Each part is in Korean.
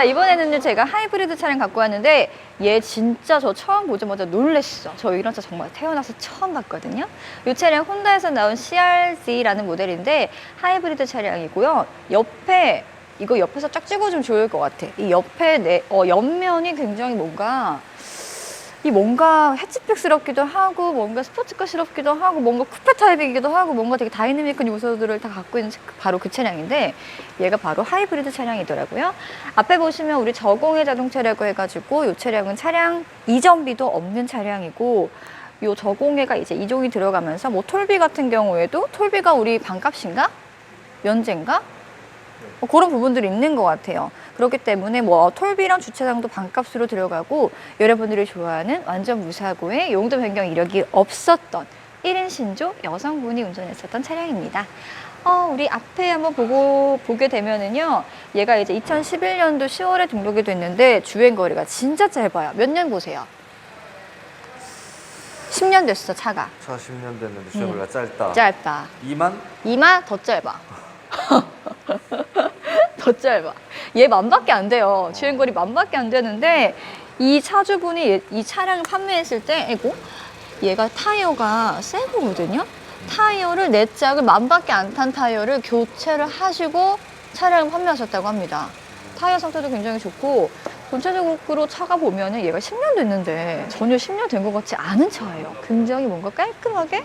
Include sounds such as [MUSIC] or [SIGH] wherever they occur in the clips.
자, 이번에는요, 제가 하이브리드 차량 갖고 왔는데, 얘 진짜 저 처음 보자마자 놀랬어. 저 이런 차 정말 태어나서 처음 봤거든요. 이 차량 혼다에서 나온 CRZ라는 모델인데, 하이브리드 차량이고요. 옆에, 이거 옆에서 쫙 찍어주면 좋을 것 같아. 이 옆에 내, 어, 옆면이 굉장히 뭔가, 이 뭔가 해치백스럽기도 하고 뭔가 스포츠카스럽기도 하고 뭔가 쿠페 타입이기도 하고 뭔가 되게 다이내믹한 요소들을 다 갖고 있는 차- 바로 그 차량인데 얘가 바로 하이브리드 차량이더라고요. 앞에 보시면 우리 저공해 자동차라고 해가지고 이 차량은 차량 이전비도 없는 차량이고 요 저공해가 이제 이종이 들어가면서 뭐 톨비 같은 경우에도 톨비가 우리 반값인가 면제인가 뭐 그런 부분들이 있는 것 같아요. 그렇기 때문에 뭐 톨비랑 주차장도 반값으로 들어가고 여러분들이 좋아하는 완전 무사고의 용도 변경 이력이 없었던 1인 신조 여성분이 운전했었던 차량입니다. 어, 우리 앞에 한번 보고 보게 되면은요. 얘가 이제 2011년도 10월에 등록이 됐는데 주행 거리가 진짜 짧아요. 몇 년 보세요? 10년 됐어, 차가. 차 10년 됐는데 주행거리가 짧다. 짧다. 2만? 이마 더 짧아. 더 짧아. 얘 만밖에 안 돼요. 주행거리 만밖에 안 되는데 이 차주분이 얘- 이 차량을 판매했을 때, 이고 얘가 타이어가 새 거거든요. 타이어를 네 짝을 만밖에 안 탄 타이어를 교체를 하시고 차량을 판매하셨다고 합니다. 타이어 상태도 굉장히 좋고 전체적으로 차가 보면 은 얘가 10년 됐는데 전혀 10년 된 것 같지 않은 차예요. 굉장히 뭔가 깔끔하게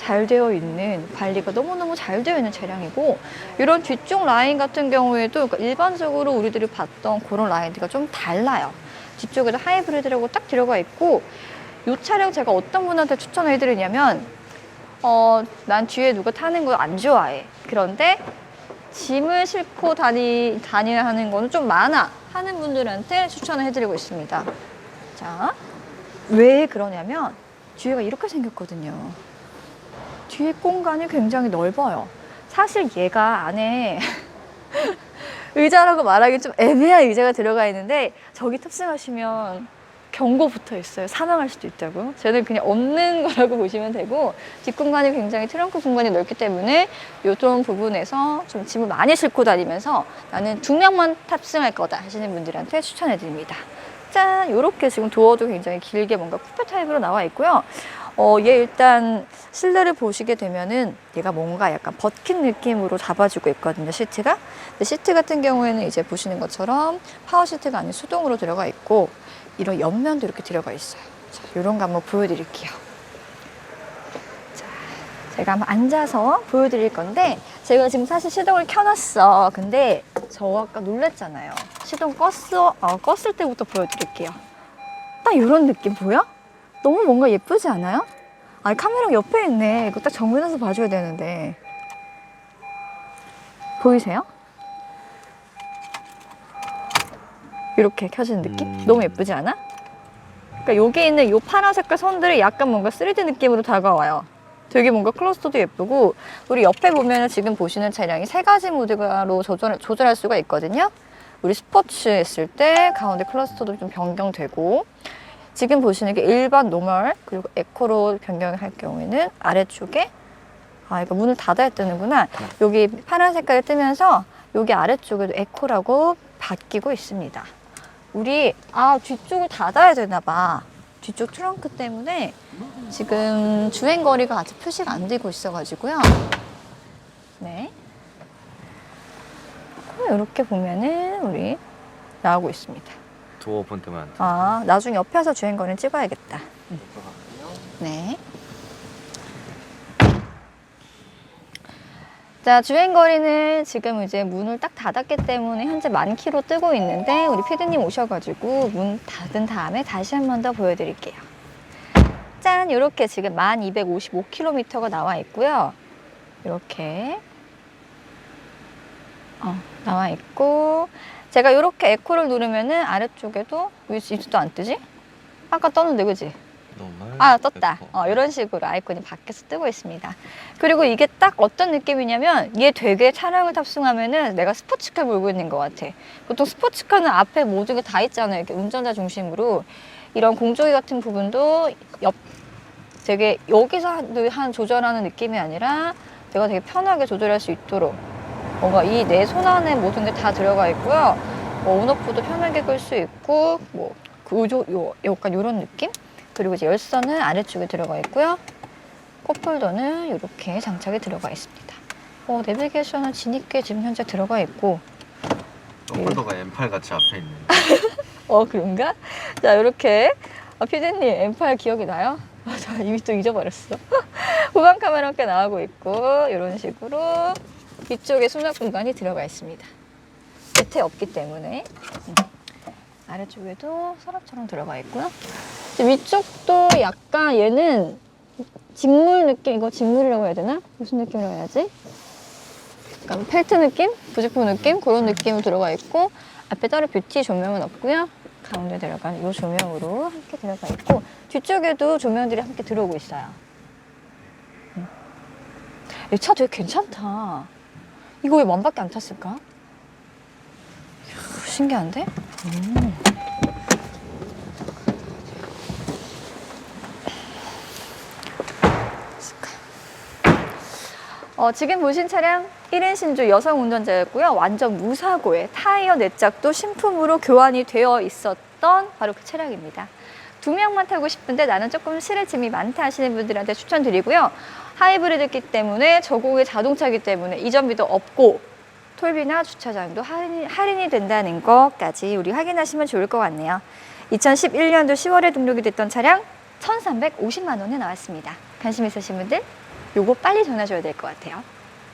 잘 되어 있는 관리가 너무너무 잘 되어 있는 차량이고 이런 뒤쪽 라인 같은 경우에도 그러니까 일반적으로 우리들이 봤던 그런 라인들과 좀 달라요. 뒤쪽에도 하이브리드라고 딱 들어가 있고 이 차량 제가 어떤 분한테 추천을 해드리냐면 어, 난 뒤에 누가 타는 거 안 좋아해. 그런데 짐을 싣고 다니, 다녀야 하는 거는 좀 많아. 하는 분들한테 추천을 해드리고 있습니다. 자, 왜 그러냐면 뒤에가 이렇게 생겼거든요. 뒤에 공간이 굉장히 넓어요. 사실 얘가 안에 [LAUGHS] 의자라고 말하기 좀 애매한 의자가 들어가 있는데 저기 탑승하시면 경고 붙어 있어요. 사망할 수도 있다고. 저는 그냥 없는 [LAUGHS] 거라고 보시면 되고 뒷공간이 굉장히 트렁크 공간이 넓기 때문에 이런 부분에서 좀 짐을 많이 싣고 다니면서 나는 두 명만 탑승할 거다 하시는 분들한테 추천해 드립니다. 짠! 이렇게 지금 도어도 굉장히 길게 뭔가 쿠페 타입으로 나와 있고요. 어, 얘 일단 실내를 보시게 되면은 얘가 뭔가 약간 버킨 느낌으로 잡아주고 있거든요, 시트가. 근데 시트 같은 경우에는 이제 보시는 것처럼 파워 시트가 아닌 수동으로 들어가 있고 이런 옆면도 이렇게 들어가 있어요. 자, 이런 거 한번 보여드릴게요. 자, 제가 한번 앉아서 보여드릴 건데 제가 지금 사실 시동을 켜놨어. 근데 저 아까 놀랬잖아요. 시동 껐어, 어, 껐을 때부터 보여드릴게요. 딱 이런 느낌 보여? 너무 뭔가 예쁘지 않아요? 아니 카메라 옆에 있네. 이거 딱 정면에서 봐줘야 되는데 보이세요? 이렇게 켜지는 느낌? 음. 너무 예쁘지 않아? 그러니까 여기 있는 이 파란 색깔 선들이 약간 뭔가 3D 느낌으로 다가와요. 되게 뭔가 클러스터도 예쁘고 우리 옆에 보면 지금 보시는 차량이 세 가지 모드로 조절, 조절할 수가 있거든요. 우리 스포츠 했을 때 가운데 클러스터도 좀 변경되고 지금 보시는 게 일반 노멀 그리고 에코로 변경할 경우에는 아래쪽에 아 이거 문을 닫아야 뜨는구나. 여기 파란 색깔이 뜨면서 여기 아래쪽에도 에코라고 바뀌고 있습니다. 우리 아 뒤쪽을 닫아야 되나 봐. 뒤쪽 트렁크 때문에 지금 주행 거리가 아직 표시가 안 되고 있어 가지고요. 네. 이렇게 보면은 우리 나오고 있습니다 도어 본 때만. 아, 나중에 옆에서 주행거리는 찍어야겠다. 네. 자, 주행거리는 지금 이제 문을 딱 닫았기 때문에 현재 만 킬로 뜨고 있는데 우리 피디님 오셔가지고 문 닫은 다음에 다시 한 번 더 보여드릴게요. 짠! 이렇게 지금 만 255km가 나와 있고요. 이렇게 어, 나와 있고 제가 이렇게 에코를 누르면은 아래쪽에도 왜 이쪽도 안 뜨지? 아까 떴는데 그지? 아 떴다. 어, 이런 식으로 아이콘이 밖에서 뜨고 있습니다. 그리고 이게 딱 어떤 느낌이냐면 얘 되게 차량을 탑승하면은 내가 스포츠카 몰고 있는 것 같아. 보통 스포츠카는 앞에 모든 게 다 있잖아요. 이렇게 운전자 중심으로 이런 공조기 같은 부분도 옆 되게 여기서 한, 한 조절하는 느낌이 아니라 내가 되게 편하게 조절할 수 있도록 뭔가 이 내 손 안에 모든 게 다 들어가 있고요. 뭐 온오프도 편하게 끌 수 있고 뭐 그조 요 약간 요런 느낌 그리고 이제 열선은 아래쪽에 들어가 있고요 컵홀더는 이렇게 장착이 들어가 있습니다 어, 내비게이션은 뒤늦게 지금 현재 들어가 있고 폴더가 M8 같이 앞에 있네. [LAUGHS] 어 그런가? 자 이렇게 아, 피디님 M8 기억이 나요? [LAUGHS] 아, 저 이미 또 잊어버렸어 [LAUGHS] 후방 카메라 함께 나오고 있고 이런 식으로 뒤쪽에 수납 공간이 들어가 있습니다 밑에 없기 때문에 음. 아래쪽에도 서랍처럼 들어가 있고요 위쪽도 약간 얘는 직물 느낌 이거 직물이라고 해야 되나? 무슨 느낌이라고 해야지? 약간 펠트 느낌? 부직포 느낌? 그런 느낌으로 들어가 있고 앞에 따로 뷰티 조명은 없고요. 가운데 들어가는 이 조명으로 함께 들어가 있고 뒤쪽에도 조명들이 함께 들어오고 있어요. 음. 이차 되게 괜찮다. 이거 왜 만밖에 안 탔을까? 이야, 신기한데? 음. 어, 지금 보신 차량 1인 신조 여성 운전자였고요. 완전 무사고에 타이어 내짝도 신품으로 교환이 되어 있었던 바로 그 차량입니다. 두 명만 타고 싶은데 나는 조금 실내 짐이 많다 하시는 분들한테 추천드리고요. 하이브리드기 때문에 저공의 자동차이기 때문에 이전비도 없고 톨비나 주차장도 할인이, 할인이 된다는 것까지 우리 확인하시면 좋을 것 같네요. 2011년도 10월에 등록이 됐던 차량 1,350만 원에 나왔습니다. 관심 있으신 분들 요거 빨리 전화 줘야 될 것 같아요.